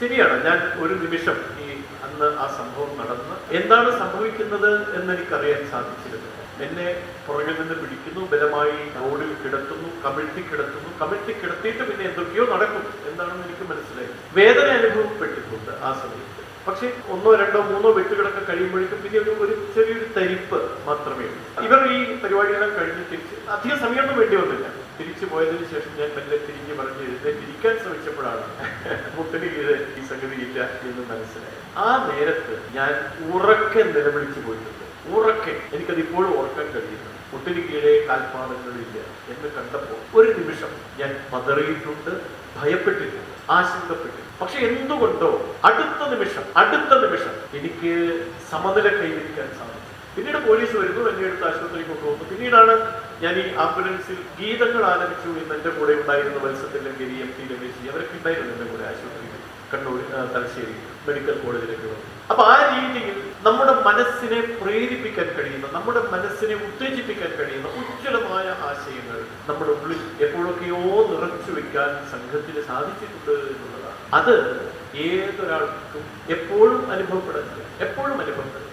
ശരിയാണ് ഞാൻ ഒരു നിമിഷം ഈ അന്ന് ആ സംഭവം നടന്ന് എന്താണ് സംഭവിക്കുന്നത് എന്ന് എനിക്കറിയാൻ സാധിച്ചിരുന്നു. എന്നെ പുറകിൽ നിന്ന് പിടിക്കുന്നു ബലമായി റോഡിൽ കിടത്തുന്നു കമിഴ്ത്തി കിടത്തുന്നു കമിഴ്ത്തി കിടത്തിയിട്ട് പിന്നെ എന്തൊക്കെയോ നടക്കും എന്താണെന്ന് എനിക്ക് മനസ്സിലായി വേദന അനുഭവപ്പെട്ടിട്ടുണ്ട് ആ സമയത്ത്. പക്ഷേ ഒന്നോ രണ്ടോ മൂന്നോ വെട്ടുകളൊക്കെ കഴിയുമ്പോഴേക്കും പിന്നെ ഒരു ഒരു ചെറിയൊരു തരിപ്പ് മാത്രമേ ഉള്ളൂ. ഇവർ ഈ പരിപാടിയെല്ലാം കഴിഞ്ഞ് തിരിച്ച് അധിക സമയമൊന്നും വേണ്ടി വന്നില്ല. തിരിച്ചു പോയതിനു ശേഷം ഞാൻ മെല്ലെ തിരിഞ്ഞു പറഞ്ഞ് ഇരിക്കാൻ ശ്രമിച്ചപ്പോഴാണ് മുട്ടിന് കീഴ് ഈ സംഗതി ഇല്ല എന്ന് മനസ്സിലായി ആ നേരത്ത് ഞാൻ ഉറക്കെ നിലവിളിച്ചു പോയിട്ടുണ്ട്. ഉറക്കെ. എനിക്കത് ഇപ്പോഴും ഉറക്കാൻ കഴിയുന്നു. മുട്ടിന് കീഴെ കാൽപാദങ്ങളില്ല എന്ന് കണ്ടപ്പോൾ ഒരു നിമിഷം ഞാൻ പതറിയിട്ടുണ്ട് ഭയപ്പെട്ടിട്ടുണ്ട് ആശങ്കപ്പെട്ടു പക്ഷെ എന്തുകൊണ്ടോ അടുത്ത നിമിഷം അടുത്ത നിമിഷം എനിക്ക് സമനില കൈവരിക്കാൻ സാധിച്ചു. പിന്നീട് പോലീസ് വരുന്നു എന്നെ എടുത്ത് ആശുപത്രിയിൽ കൊണ്ടുപോകുന്നു പിന്നീടാണ് ഞാൻ ഈ ആംബുലൻസിൽ ഗീതങ്ങൾ ആലപിച്ചു എന്ന് എന്റെ കൂടെ ഉണ്ടായിരുന്ന വത്സത്തിന്റെ ഗിരി എം ടി രമേശ് അവരൊക്കെ ഉണ്ടായിരുന്നു എന്റെ കൂടെ ആശുപത്രിയിൽ കണ്ണൂർ തലശ്ശേരി മെഡിക്കൽ കോളേജിലേക്ക് വന്നു. അപ്പൊ ആ രീതിയിൽ നമ്മുടെ മനസ്സിനെ പ്രേരിപ്പിക്കാൻ കഴിയുന്ന നമ്മുടെ മനസ്സിനെ ഉത്തേജിപ്പിക്കാൻ കഴിയുന്ന ഉജ്ജ്വലമായ ആശയങ്ങൾ നമ്മുടെ ഉള്ളിൽ എപ്പോഴൊക്കെയോ നിറച്ചു വെക്കാൻ സംഘത്തിന് സാധിച്ചിട്ടുണ്ട് എന്നുള്ളതാണ്. അത് ഏതൊരാൾക്കും എപ്പോഴും അനുഭവപ്പെടാൻ എപ്പോഴും അനുഭവപ്പെടും